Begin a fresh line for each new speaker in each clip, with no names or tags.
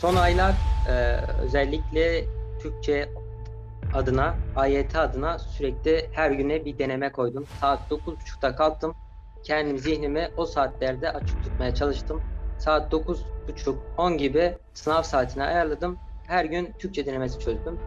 son aylar e, özellikle Türkçe adına, AYT adına sürekli her güne bir deneme koydum. Saat 9.30'da kalktım. Kendim zihnimi o saatlerde açık tutmaya çalıştım. Saat 9.30-10 gibi sınav saatini ayarladım. Her gün Türkçe denemesi çözdüm.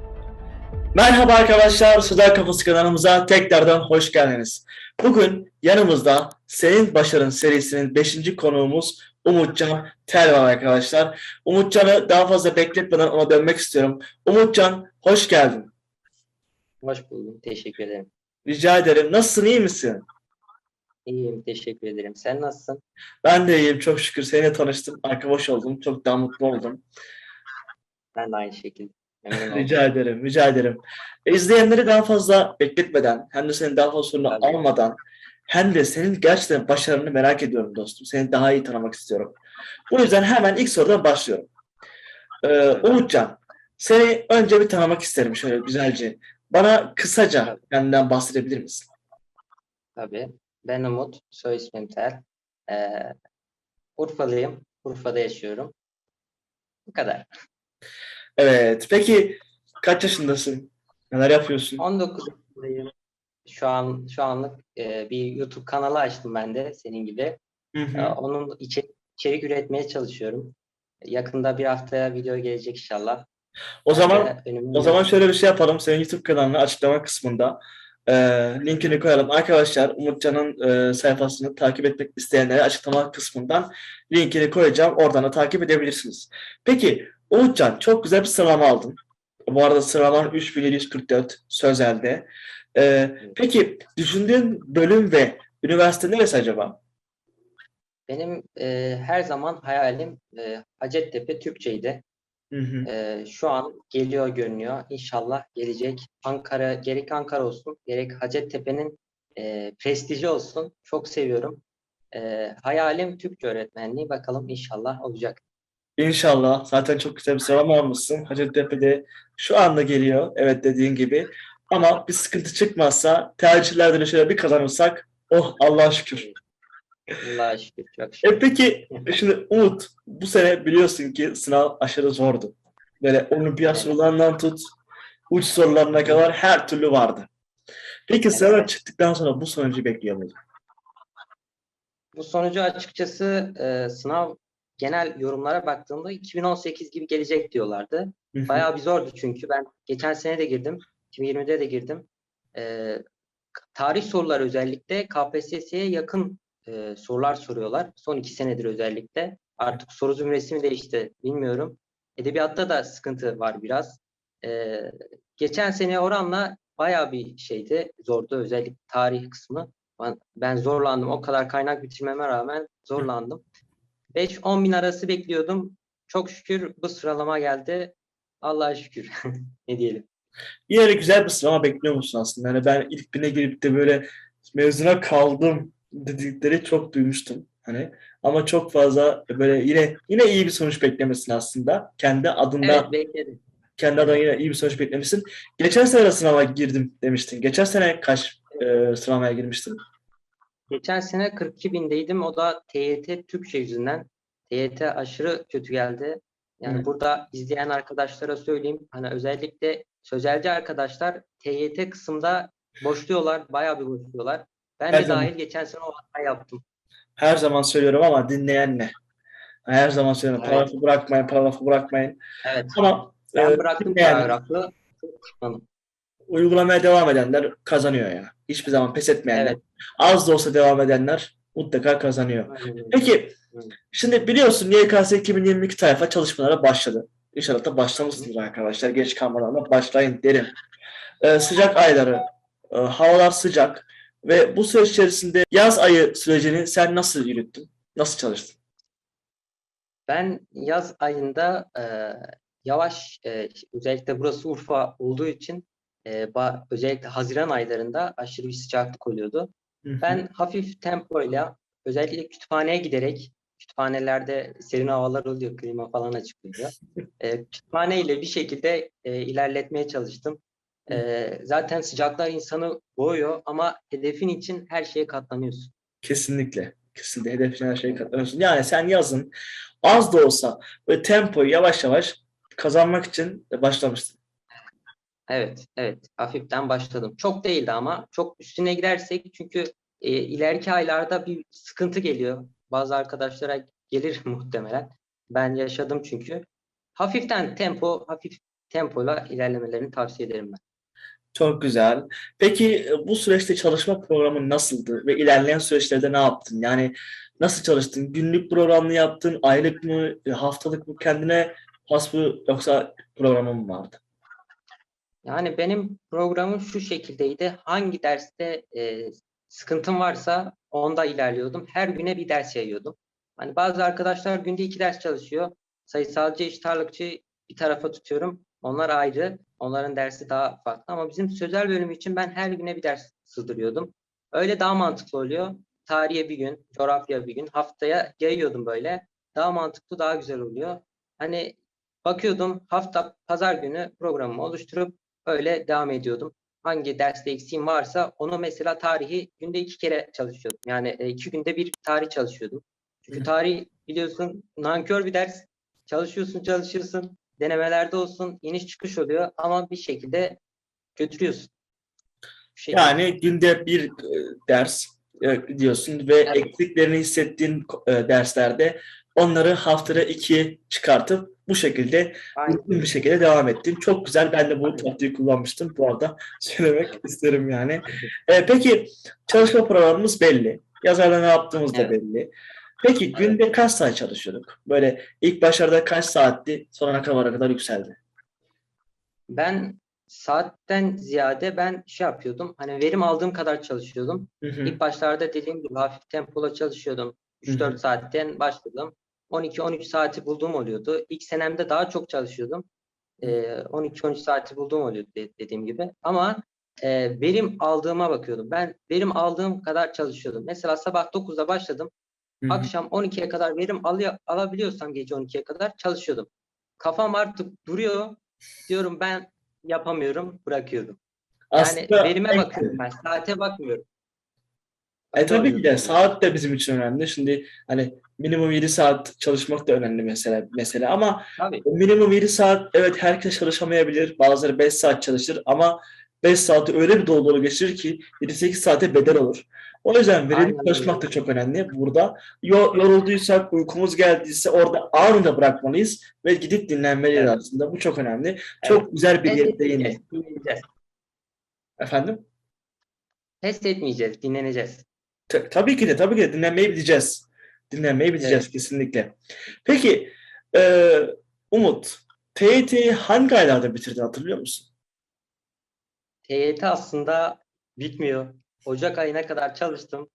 Merhaba arkadaşlar, Sudan Kafası kanalımıza tekrardan hoş geldiniz. Bugün yanımızda Senin Başarın serisinin 5. konuğumuz Umutcan Tel var arkadaşlar. Umutcan'ı daha fazla bekletmeden ona dönmek istiyorum. Umutcan, hoş geldin.
Hoş buldum. Teşekkür ederim.
Rica ederim. Nasılsın, iyi misin?
İyiyim. Teşekkür ederim. Sen nasılsın?
Ben de iyiyim, çok şükür. Seninle tanıştım, arkadaş oldum. Çok daha mutlu oldum.
Ben de aynı şekilde.
Rica ederim, rica ederim. E, İzleyenleri daha fazla bekletmeden, hem de senin daha fazla sorunu
Tabii.
almadan, hem de senin gerçekten başarını merak ediyorum dostum. Seni daha iyi tanımak istiyorum. Bu yüzden hemen ilk sorudan başlıyorum. Ee, Umutcan, seni önce bir tanımak isterim şöyle güzelce. Bana kısaca kendinden bahsedebilir misin?
Tabii. Ben Umut. Soy ismim Tel. Ee, Urfalıyım. Urfa'da yaşıyorum. Bu kadar.
Evet, peki kaç yaşındasın? Neler yapıyorsun?
19 yaşındayım. Şu an şu anlık e, bir YouTube kanalı açtım ben de senin gibi.
Hı hı.
Ee, onun içerik, içerik üretmeye çalışıyorum. Yakında bir haftaya video gelecek inşallah.
O zaman
Ben önümde-
O zaman şöyle bir şey yapalım. Senin YouTube kanalını açıklama kısmında e, linkini koyalım. Arkadaşlar Umutcan'ın e, sayfasını takip etmek isteyenlere açıklama kısmından linkini koyacağım. Oradan da takip edebilirsiniz. Peki Umutcan çok güzel bir sıralama aldın. Bu arada sıralaman 3744 Sözel'de. E, peki düşündüğün bölüm ve üniversite neresi acaba?
benim e, her zaman hayalim e, Hacettepe Türkçeydi.
Hı hı.
Ee, şu an geliyor görünüyor. İnşallah gelecek. Ankara, gerek Ankara olsun, gerek Hacettepe'nin e, prestiji olsun. Çok seviyorum. Ee, hayalim Türkçe öğretmenliği. Bakalım inşallah olacak.
İnşallah. Zaten çok güzel bir sıralama almışsın. Hacettepe'de şu anda geliyor. Evet dediğin gibi. Ama bir sıkıntı çıkmazsa tercihlerde de şöyle bir kazanırsak oh Allah'a şükür.
Allah'a şükür. Çok şükür.
E peki şimdi Umut bu sene biliyorsun ki sınav aşırı zordu. Böyle olimpiyat sorularından tut uç sorularına kadar her türlü vardı. Peki sınav çıktıktan sonra bu sonucu bekliyor muydun?
Bu sonucu açıkçası e, sınav genel yorumlara baktığımda 2018 gibi gelecek diyorlardı. Bayağı bir zordu çünkü ben geçen sene de girdim. 2020'de de girdim. Ee, tarih soruları özellikle KPSS'ye yakın e, sorular soruyorlar. Son iki senedir özellikle. Artık soru zümresi mi değişti bilmiyorum. Edebiyatta da sıkıntı var biraz. Ee, geçen sene oranla bayağı bir şeydi. Zordu özellikle tarih kısmı. Ben, ben zorlandım. O kadar kaynak bitirmeme rağmen zorlandım. 5-10 bin arası bekliyordum. Çok şükür bu sıralama geldi. Allah'a şükür. ne diyelim.
Yine de güzel bir sıralama bekliyor musun aslında? Yani ben ilk bine girip de böyle mezuna kaldım dedikleri çok duymuştum. Hani ama çok fazla böyle yine yine iyi bir sonuç beklemesin aslında. Kendi adında
Evet bekledim.
kendi adına yine iyi bir sonuç beklemişsin. Geçen sene de sınava girdim demiştin. Geçen sene kaç e, sınavaya girmiştin?
Geçen sene 42 bindeydim. O da TYT Türkçe yüzünden. TYT aşırı kötü geldi. Yani
Hı.
burada izleyen arkadaşlara söyleyeyim. Hani özellikle sözelci arkadaşlar TYT kısımda boşluyorlar. Bayağı bir boşluyorlar. Ben
Her
de
zaman.
dahil geçen sene o hatayı yaptım.
Her zaman söylüyorum ama dinleyen ne? Her zaman söylüyorum.
Evet.
Paragrafı bırakmayın, paragrafı bırakmayın.
Evet.
Ama
Ben
e,
bıraktım paragrafı.
Uygulamaya devam edenler kazanıyor ya. Hiçbir zaman pes etmeyenler.
Evet.
Az da olsa devam edenler mutlaka kazanıyor.
Aynen.
Peki. Şimdi biliyorsun YKS 2022 tayfa çalışmalara başladı. İnşallah da başlamışsınız arkadaşlar. Geç kalmadan da başlayın derim. Ee, sıcak ayları, e, havalar sıcak ve bu süreç içerisinde yaz ayı sürecini sen nasıl yürüttün? Nasıl çalıştın?
Ben yaz ayında e, yavaş e, özellikle burası Urfa olduğu için e, ba- özellikle Haziran aylarında aşırı bir sıcaklık oluyordu.
Hı hı.
Ben hafif tempoyla özellikle kütüphaneye giderek kütüphanelerde serin havalar oluyor, klima falan açık oluyor. E, kütüphaneyle bir şekilde e, ilerletmeye çalıştım. E, zaten sıcaklar insanı boğuyor ama hedefin için her şeye katlanıyorsun.
Kesinlikle. kesildi. Hedeflenen her şeye katlanıyorsun. Yani sen yazın az da olsa böyle tempoyu yavaş yavaş kazanmak için başlamıştın.
Evet, evet. Hafiften başladım. Çok değildi ama çok üstüne gidersek çünkü e, ileriki aylarda bir sıkıntı geliyor. Bazı arkadaşlara gelir muhtemelen. Ben yaşadım çünkü. Hafiften tempo, hafif tempoyla ilerlemelerini tavsiye ederim ben.
Çok güzel. Peki e, bu süreçte çalışma programın nasıldı ve ilerleyen süreçlerde ne yaptın? Yani nasıl çalıştın? Günlük programlı yaptın, aylık mı, e, haftalık mı, kendine has mı yoksa programın mı vardı?
Yani benim programım şu şekildeydi. Hangi derste e, sıkıntım varsa onda ilerliyordum. Her güne bir ders yayıyordum. Hani bazı arkadaşlar günde iki ders çalışıyor. Sayısalcı, eşit ağırlıkçı bir tarafa tutuyorum. Onlar ayrı. Onların dersi daha farklı. Ama bizim sözel bölümü için ben her güne bir ders sığdırıyordum. Öyle daha mantıklı oluyor. Tarihe bir gün, coğrafya bir gün, haftaya yayıyordum böyle. Daha mantıklı, daha güzel oluyor. Hani bakıyordum hafta pazar günü programımı oluşturup öyle devam ediyordum. Hangi derste eksiğim varsa onu mesela tarihi günde iki kere çalışıyordum. Yani e, iki günde bir tarih çalışıyordum. Çünkü tarih biliyorsun nankör bir ders. Çalışıyorsun çalışıyorsun. Denemelerde olsun iniş çıkış oluyor ama bir şekilde götürüyorsun. Bu şekilde.
Yani günde bir e, ders e, diyorsun ve
Evet.
eksiklerini hissettiğin derslerde onları haftada ikiye çıkartıp bu şekilde uygun bir şekilde devam ettin. Çok güzel. Ben de bu taktiği kullanmıştım. Bu arada söylemek isterim yani. E, peki çalışma programımız belli. Yazarda ne yaptığımız da
Evet.
belli. Peki günde kaç saat çalışıyorduk? Böyle ilk başlarda kaç saatti? Sonra ne kadar kadar yükseldi?
Ben saatten ziyade ben şey yapıyordum. Hani verim aldığım kadar çalışıyordum.
Hı hı.
İlk başlarda dediğim gibi hafif tempolu çalışıyordum.
Hı hı.
3-4 saatten başladım. 12-13 saati bulduğum oluyordu. İlk senemde daha çok çalışıyordum. Ee, 12-13 saati bulduğum oluyordu de- dediğim gibi. Ama e, verim aldığıma bakıyordum. Ben verim aldığım kadar çalışıyordum. Mesela sabah 9'da başladım.
Hı hı.
Akşam 12'ye kadar verim alıyor, alabiliyorsam gece 12'ye kadar çalışıyordum. Kafam artık duruyor. Diyorum ben yapamıyorum, bırakıyordum. Yani
Aslında
verime bakıyorum ben, saate bakmıyorum.
E tabii ki de saat de bizim için önemli. Şimdi hani minimum 7 saat çalışmak da önemli mesela mesela ama o minimum 7 saat evet herkes çalışamayabilir. Bazıları 5 saat çalışır ama 5 saati öyle bir dolu geçirir ki 7-8 saate bedel olur. O yüzden verimli
Aynen
çalışmak da çok önemli. Burada yo- yorulduysak, uykumuz geldiyse orada anında bırakmalıyız ve gidip dinlenmeliyiz
Evet.
aslında. Bu çok önemli. Çok güzel bir değindin.
dinleneceğiz.
Efendim?
Pes etmeyeceğiz, dinleneceğiz.
Ta- Tabii ki de tabii ki de dinlenmeyi bileceğiz. Dinlenmeyi bileceğiz kesinlikle. Peki e, Umut, TYT'yi hangi aylarda bitirdin hatırlıyor musun?
TYT aslında bitmiyor. Ocak ayına kadar çalıştım.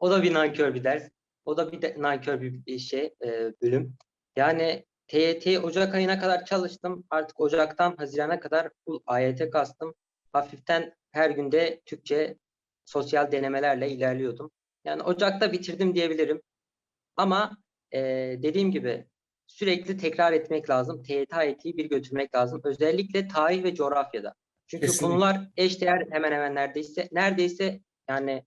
O da bir nankör bir ders. O da bir de nankör bir bir şey, e, bölüm. Yani TYT Ocak ayına kadar çalıştım. Artık Ocak'tan Haziran'a kadar full AYT kastım. Hafiften her günde Türkçe sosyal denemelerle ilerliyordum. Yani Ocak'ta bitirdim diyebilirim. Ama e, dediğim gibi sürekli tekrar etmek lazım. TYT AYT'yi bir götürmek lazım. Özellikle tarih ve coğrafyada. Çünkü
Kesinlikle.
konular eşdeğer hemen hemen neredeyse. Neredeyse yani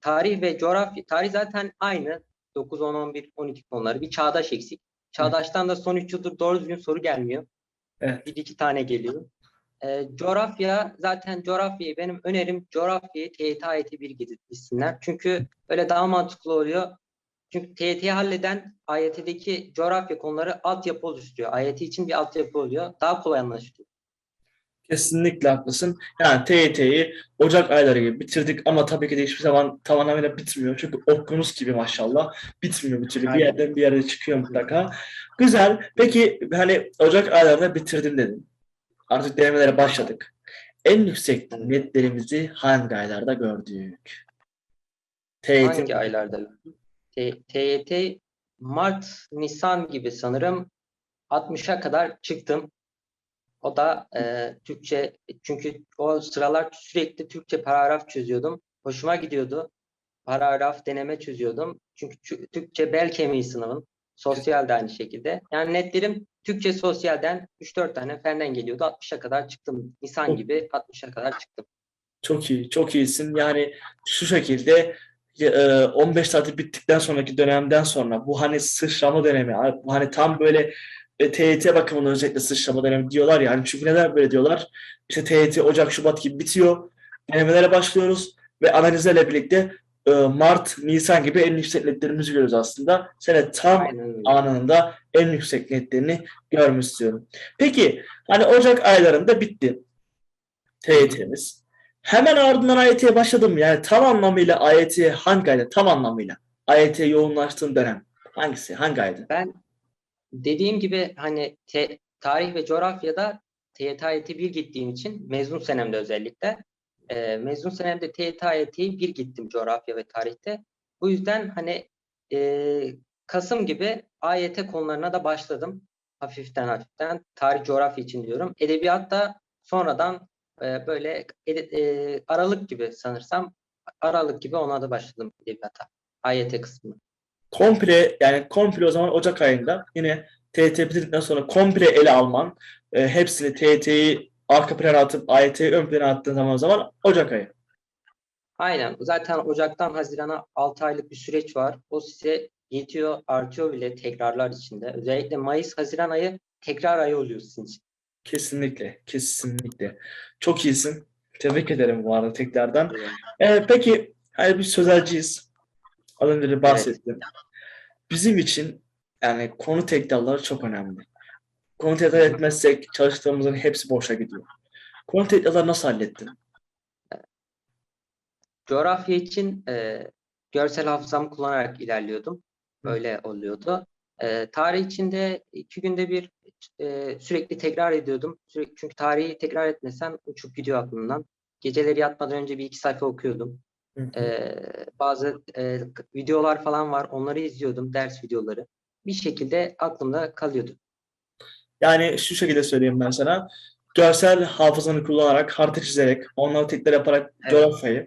tarih ve coğrafya, tarih zaten aynı. 9, 10, 11, 12 konuları. Bir çağdaş eksik. Çağdaştan da son 3 yıldır doğru düzgün soru gelmiyor.
Evet.
Bir iki tane geliyor. Ee, coğrafya zaten coğrafyayı benim önerim coğrafyayı TYT AYT bir gitsinler. Çünkü öyle daha mantıklı oluyor. Çünkü TYT'yi halleden AYT'deki coğrafya konuları altyapı oluşturuyor. AYT için bir altyapı oluyor. Daha kolay anlaşılıyor.
Kesinlikle haklısın. Yani TYT'yi Ocak ayları gibi bitirdik ama tabii ki de hiçbir zaman tamamıyla bitmiyor. Çünkü okyanus gibi maşallah bitmiyor bir türlü. Bir yerden bir yere çıkıyor mutlaka. Güzel. Peki hani Ocak aylarında bitirdim dedin. Artık denemelere başladık. En yüksek netlerimizi hangi aylarda gördük? TYT
Hangi aylarda? TYT Mart, Nisan gibi sanırım 60'a kadar çıktım. O da e, Türkçe çünkü o sıralar sürekli Türkçe paragraf çözüyordum. Hoşuma gidiyordu. Paragraf deneme çözüyordum. Çünkü Tü- Türkçe bel kemiği sınavım. Sosyal de aynı şekilde. Yani netlerim Türkçe sosyalden 3-4 tane fenden geliyordu. 60'a kadar çıktım. Nisan gibi 60'a kadar çıktım.
Çok iyi, çok iyisin. Yani şu şekilde e, 15 saati bittikten sonraki dönemden sonra bu hani sıçrama dönemi, bu hani tam böyle e, TYT bakımından özellikle sıçrama dönemi diyorlar ya. Hani çünkü neden böyle diyorlar? İşte TYT Ocak, Şubat gibi bitiyor. Denemelere başlıyoruz ve analizlerle birlikte e, Mart, Nisan gibi en yüksek netlerimizi görüyoruz aslında. Sene tam
Aynen
anında en yüksek netlerini görmek istiyorum. Peki hani Ocak aylarında bitti TYT'miz. Hemen ardından AYT'ye başladım. Yani tam anlamıyla AYT'ye hangi ayda? Tam anlamıyla. AYT'ye yoğunlaştığım dönem. Hangisi? Hangi ayda?
Ben dediğim gibi hani te- tarih ve coğrafyada TYT AYT 1 gittiğim için mezun senemde özellikle e, mezun senemde TYT AYT'yi 1 gittim coğrafya ve tarihte. Bu yüzden hani e, Kasım gibi AYT konularına da başladım. Hafiften hafiften. Tarih coğrafya için diyorum. Edebiyat da sonradan e, böyle ede- e, Aralık gibi sanırsam Aralık gibi ona da başladım edebiyata. AYT kısmı.
Komple yani komple o zaman Ocak ayında yine TYT bitirdikten sonra komple ele alman e, hepsini TYT'yi arka plana atıp AYT'yi ön plana attığın zaman o zaman Ocak ayı.
Aynen. Zaten Ocak'tan Haziran'a 6 aylık bir süreç var. O size yetiyor, artıyor bile tekrarlar içinde. Özellikle Mayıs, Haziran ayı tekrar ayı oluyor sizin için.
Kesinlikle, kesinlikle. Çok iyisin. Tebrik ederim bu arada tekrardan. Ee, peki, hani biz sözelciyiz. Az önce de bahsettim. Bizim için yani konu tekrarları çok önemli. Konu tekrar etmezsek çalıştığımızın hepsi boşa gidiyor. Konu tekrarları nasıl hallettin?
Coğrafya için e, görsel hafızamı kullanarak ilerliyordum. Böyle oluyordu. E, tarih için de iki günde bir e, sürekli tekrar ediyordum. Sürekli, çünkü tarihi tekrar etmesen uçup gidiyor aklımdan. Geceleri yatmadan önce bir iki sayfa okuyordum.
Hı hı.
Ee, bazı e, videolar falan var. Onları izliyordum. Ders videoları. Bir şekilde aklımda kalıyordu.
Yani şu şekilde söyleyeyim ben sana. Görsel hafızanı kullanarak, harita çizerek, onları tekrar yaparak
Evet.
coğrafyayı,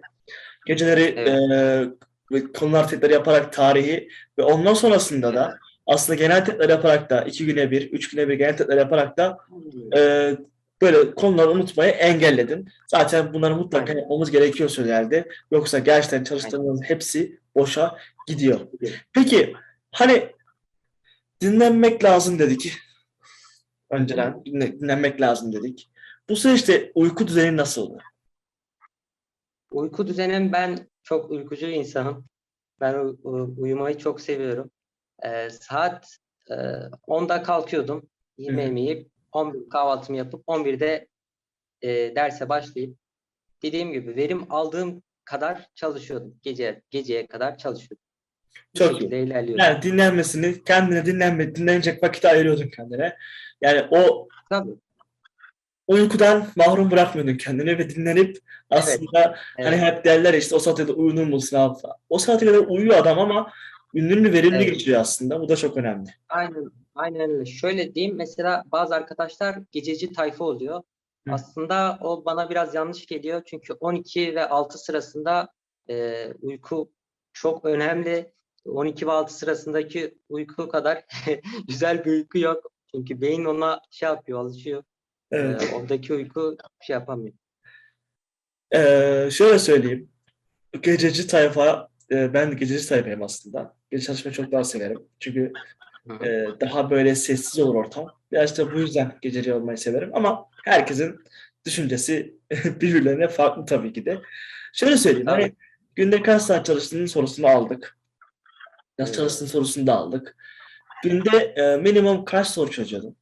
geceleri
Evet.
ve konular tekrar yaparak tarihi ve ondan sonrasında da aslında genel tekrar yaparak da iki güne bir, üç güne bir genel tekrar yaparak da eee, böyle konuları unutmayı engelledin. Zaten bunları mutlaka
Aynen.
yapmamız gerekiyor söylerde. Yoksa gerçekten çalıştığımız hepsi boşa gidiyor. Peki hani dinlenmek lazım dedik. Önceden dinle- dinlenmek lazım dedik. Bu süreçte uyku düzeni nasıldı?
Uyku düzenim ben çok uykucu insanım. Ben uyumayı çok seviyorum. Ee, saat e, 10'da kalkıyordum. Yemeğimi yiyip 11 kahvaltımı yapıp 11'de e, derse başlayıp dediğim gibi verim aldığım kadar çalışıyordum. Gece geceye kadar çalışıyordum. Bu
Çok iyi.
şekilde ilerliyordum.
Yani dinlenmesini, kendine dinlenme, dinlenecek vakit ayırıyordun kendine. Yani o
Tabii.
uykudan mahrum bırakmıyordun kendini ve dinlenip aslında hani
Evet.
hep derler ya işte o saatte de uyunur musun abi falan. O saate kadar uyuyor adam ama gününü verimli
Evet.
geçiriyor aslında. Bu da çok önemli.
Aynen, aynen öyle. Şöyle diyeyim, mesela bazı arkadaşlar gececi tayfa oluyor.
Hı.
Aslında o bana biraz yanlış geliyor. Çünkü 12 ve 6 sırasında e, uyku çok önemli. 12 ve 6 sırasındaki uyku kadar güzel bir uyku yok. Çünkü beyin ona şey yapıyor, alışıyor.
Evet.
oradaki uyku şey yapamıyor.
Ee, şöyle söyleyeyim. Gececi tayfa, e, ben gececi tayfayım aslında. Gece çalışmayı çok daha severim. Çünkü e, daha böyle sessiz olur ortam. Biraz da bu yüzden gececi olmayı severim. Ama herkesin düşüncesi birbirlerine farklı tabii ki de. Şöyle söyleyeyim. Hani günde kaç saat çalıştığının sorusunu aldık. Nasıl çalıştığın sorusunu da aldık. Günde e, minimum kaç soru çözüyordun?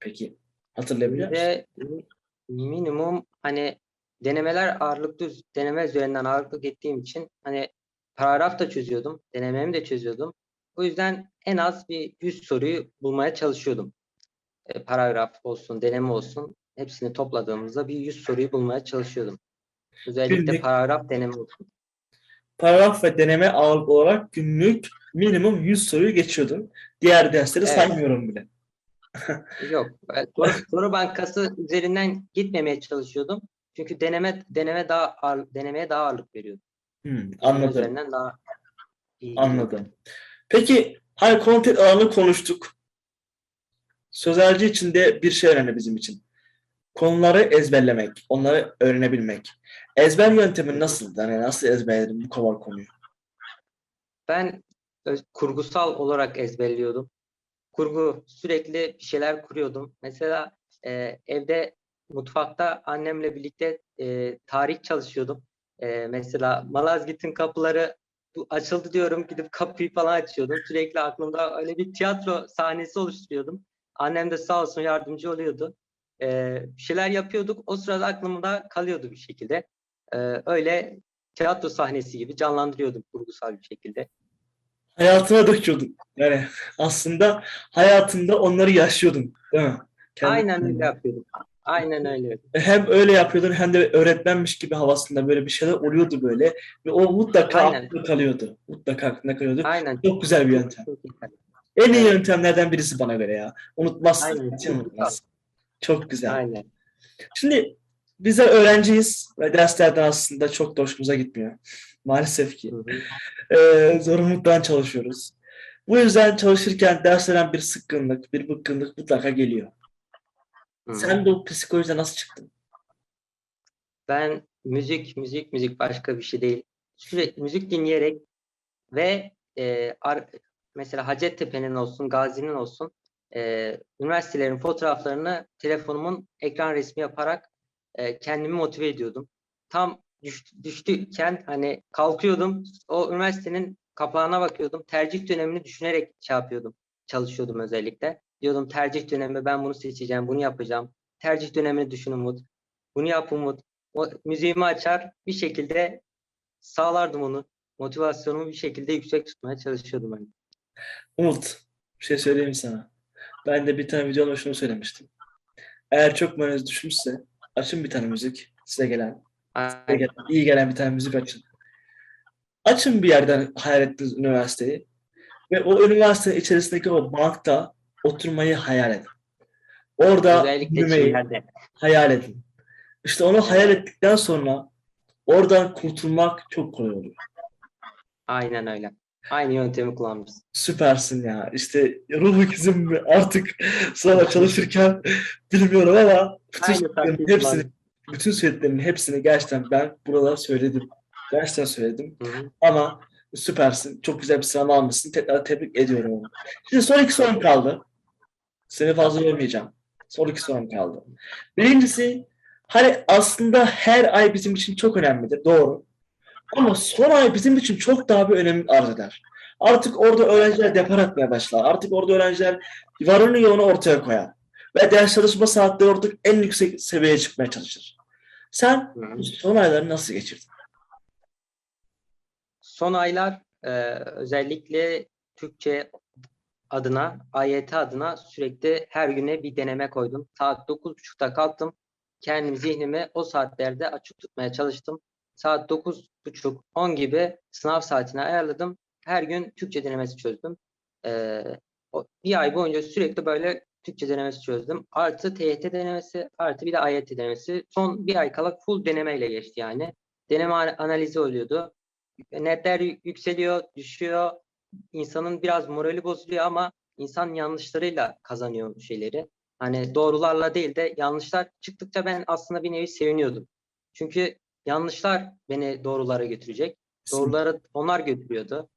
Peki. Hatırlayabiliyor musun?
Ve mi- minimum hani denemeler ağırlıklı deneme üzerinden ağırlıklı gittiğim için hani paragraf da çözüyordum. Denememi de çözüyordum. O yüzden en az bir 100 soruyu bulmaya çalışıyordum. E, paragraf olsun, deneme olsun. Hepsini topladığımızda bir 100 soruyu bulmaya çalışıyordum. Özellikle
Günlük-
paragraf deneme olsun.
Paragraf ve deneme ağırlık olarak günlük minimum 100 soruyu geçiyordun. Diğer dersleri
Evet.
saymıyorum bile.
Yok. Soru, soru bankası üzerinden gitmemeye çalışıyordum. Çünkü deneme deneme daha ağır, denemeye daha ağırlık veriyordum.
Hmm, anladım.
üzerinden daha iyi.
Anladım. Peki hani content alanını konuştuk. Sözelci için de bir şey önemli bizim için. Konuları ezberlemek, onları öğrenebilmek. Ezber yöntemi nasıl? Yani nasıl ezberledin bu kadar konuyu?
Ben kurgusal olarak ezberliyordum. Kurgu sürekli bir şeyler kuruyordum. Mesela e, evde mutfakta annemle birlikte e, tarih çalışıyordum. E, mesela Malazgirt'in kapıları bu açıldı diyorum gidip kapıyı falan açıyordum. Sürekli aklımda öyle bir tiyatro sahnesi oluşturuyordum. Annem de sağ olsun yardımcı oluyordu. E, bir şeyler yapıyorduk. O sırada aklımda kalıyordu bir şekilde. E, öyle tiyatro sahnesi gibi canlandırıyordum kurgusal bir şekilde.
Hayatına döküyordun. Yani aslında hayatında onları yaşıyordun. Değil mi? Kendi-
Aynen öyle yapıyordum. Aynen öyle.
Hem öyle yapıyordun hem de öğretmenmiş gibi havasında böyle bir şeyler oluyordu böyle. Ve o mutlaka
Aynen.
aklında kalıyordu. Mutlaka aklında kalıyordu.
Aynen.
Çok güzel bir yöntem.
Çok güzel.
En iyi yöntemlerden birisi bana göre ya. Unutmazsın.
Aynen.
Hiç unutmazsın. Çok güzel.
Aynen.
Şimdi bize öğrenciyiz ve derslerden aslında çok da hoşumuza gitmiyor. Maalesef ki. Ee, zorunluluktan çalışıyoruz. Bu yüzden çalışırken derslerden bir sıkkınlık, bir bıkkınlık mutlaka geliyor.
Hı.
Sen de o psikolojide nasıl çıktın?
Ben müzik, müzik, müzik başka bir şey değil. Sürekli müzik dinleyerek ve e, ar- mesela Hacettepe'nin olsun, Gazi'nin olsun e, üniversitelerin fotoğraflarını telefonumun ekran resmi yaparak e, kendimi motive ediyordum. Tam düş, düştükken hani kalkıyordum, o üniversitenin kapağına bakıyordum. Tercih dönemini düşünerek şey yapıyordum, çalışıyordum özellikle. Diyordum tercih dönemi ben bunu seçeceğim, bunu yapacağım. Tercih dönemini düşün Umut. Bunu yap Umut. O, müziğimi açar bir şekilde sağlardım onu. Motivasyonumu bir şekilde yüksek tutmaya çalışıyordum hani.
Umut, bir şey söyleyeyim sana. Ben de bir tane videomda şunu söylemiştim. Eğer çok moraliniz düşmüşse açın bir tane müzik size gelen,
Aynen.
iyi gelen bir tane müzik açın. Açın bir yerden hayal ettiğiniz üniversiteyi ve o üniversitenin içerisindeki o bankta oturmayı hayal edin. Orada
Özellikle
yürümeyi hayal edin. İşte onu hayal ettikten sonra oradan kurtulmak çok kolay oluyor.
Aynen öyle. Aynı yöntemi kullanmışsın.
Süpersin ya. İşte ruh ikizim artık sınava çalışırken bilmiyorum ama bütün hepsini. Bütün söylediklerinin hepsini gerçekten ben burada söyledim. Gerçekten söyledim.
Hı hı.
Ama süpersin. Çok güzel bir sınav almışsın. Tekrar tebrik ediyorum. Şimdi son iki sorum kaldı. Seni fazla yormayacağım. Son iki sorum kaldı. Birincisi hani aslında her ay bizim için çok önemlidir. Doğru. Ama son ay bizim için çok daha bir önem arz eder. Artık orada öğrenciler depar atmaya başlar. Artık orada öğrenciler varını yoğunu ortaya koyar. Ve ders çalışma saatleri orada en yüksek seviyeye çıkmaya çalışır. Sen son ayları nasıl geçirdin?
Son aylar e, özellikle Türkçe adına, AYT adına sürekli her güne bir deneme koydum. Saat 9.30'da kalktım. Kendim zihnimi o saatlerde açık tutmaya çalıştım. Saat 9.30-10 gibi sınav saatini ayarladım. Her gün Türkçe denemesi çözdüm. E, o- bir ay boyunca sürekli böyle Türkçe denemesi çözdüm. Artı TYT denemesi, artı bir de AYT denemesi. Son bir ay kala full denemeyle geçti yani. Deneme ana- analizi oluyordu netler yü- yükseliyor, düşüyor. İnsanın biraz morali bozuluyor ama insan yanlışlarıyla kazanıyor şeyleri. Hani doğrularla değil de yanlışlar çıktıkça ben aslında bir nevi seviniyordum. Çünkü yanlışlar beni doğrulara götürecek. Doğruları onlar götürüyordu.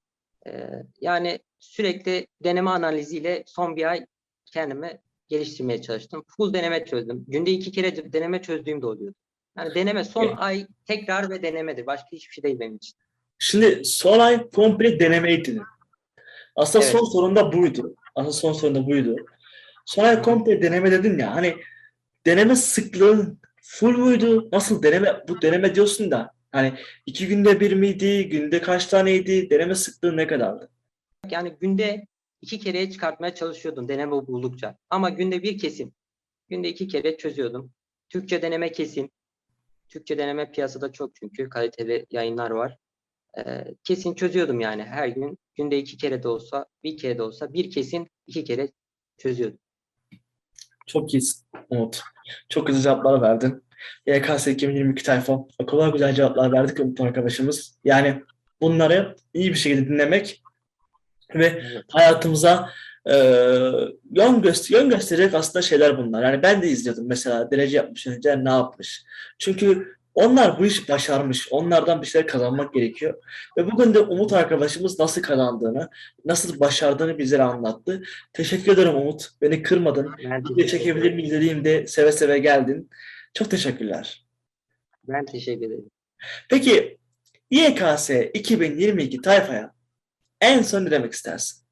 Ee, yani sürekli deneme analiziyle son bir ay kendimi geliştirmeye çalıştım. Full deneme çözdüm. Günde iki kere de- deneme çözdüğüm de oluyordu. Yani deneme son
Evet.
ay tekrar ve denemedir. Başka hiçbir şey değil benim için.
Şimdi son ay komple denemeydi. Aslında
Evet.
son sorun da buydu. Aslında son sorun da buydu. Son ay komple deneme dedin ya hani deneme sıklığı full muydu? Nasıl deneme bu deneme diyorsun da hani iki günde bir miydi? Günde kaç taneydi? Deneme sıklığı ne kadardı?
Yani günde iki kereye çıkartmaya çalışıyordum deneme buldukça. Ama günde bir kesim. Günde iki kere çözüyordum. Türkçe deneme kesin. Türkçe deneme piyasada çok çünkü kaliteli yayınlar var. Ee, kesin çözüyordum yani her gün. Günde iki kere de olsa, bir kere de olsa bir kesin iki kere çözüyordum.
Çok iyisin Umut. Çok güzel cevaplar verdin. YKS 2022 tayfa o kadar güzel cevaplar verdik Umut arkadaşımız. Yani bunları iyi bir şekilde dinlemek ve hayatımıza e, yön, göster yön gösterecek aslında şeyler bunlar. Yani ben de izliyordum mesela derece yapmış önce ne yapmış. Çünkü Onlar bu işi başarmış. Onlardan bir şeyler kazanmak gerekiyor. Ve bugün de Umut arkadaşımız nasıl kazandığını, nasıl başardığını bizlere anlattı. Teşekkür ederim Umut. Beni kırmadın. Video çekebilir miyiz dediğimde seve seve geldin. Çok teşekkürler.
Ben teşekkür ederim.
Peki YKS 2022 tayfaya en son ne demek istersin?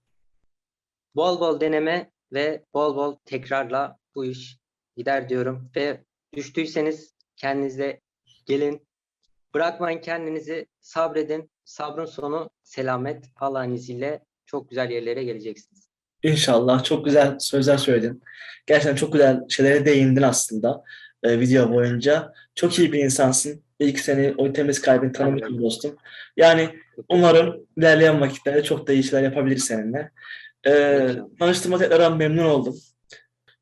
Bol bol deneme ve bol bol tekrarla bu iş gider diyorum. Ve düştüyseniz kendinize gelin. Bırakmayın kendinizi, sabredin. Sabrın sonu selamet. Allah'ın izniyle çok güzel yerlere geleceksiniz.
İnşallah. Çok güzel sözler söyledin. Gerçekten çok güzel şeylere değindin aslında e, video boyunca. Çok iyi bir insansın. İlk seni o temiz kalbini tanımışım dostum. Yani umarım ilerleyen vakitlerde çok da iyi şeyler yapabiliriz seninle. E,
İnşallah.
tanıştığıma tekrardan memnun oldum.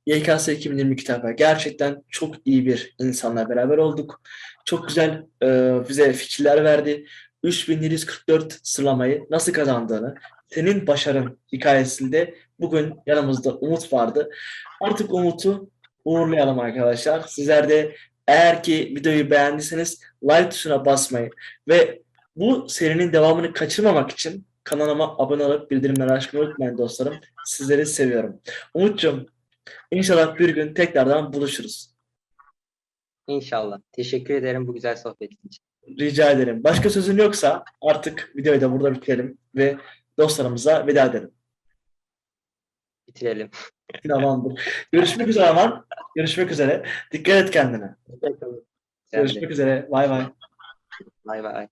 YKS 2022 tayfa gerçekten çok iyi bir insanla beraber olduk. Çok güzel e, bize fikirler verdi. 3744 sıralamayı nasıl kazandığını, senin başarın hikayesinde bugün yanımızda Umut vardı. Artık Umut'u uğurlayalım arkadaşlar. Sizler de eğer ki videoyu beğendiyseniz like tuşuna basmayı ve bu serinin devamını kaçırmamak için kanalıma abone olup bildirimleri açmayı unutmayın dostlarım. Sizleri seviyorum. Umut'cum inşallah bir gün tekrardan buluşuruz.
İnşallah. Teşekkür ederim bu güzel sohbetin için.
Rica ederim. Başka sözün yoksa artık videoyu da burada bitirelim ve dostlarımıza veda edelim.
Bitirelim.
Tamamdır. Görüşmek üzere Aman. Görüşmek üzere. Dikkat et kendine. Görüşmek üzere. Bay bay.
Bay bay.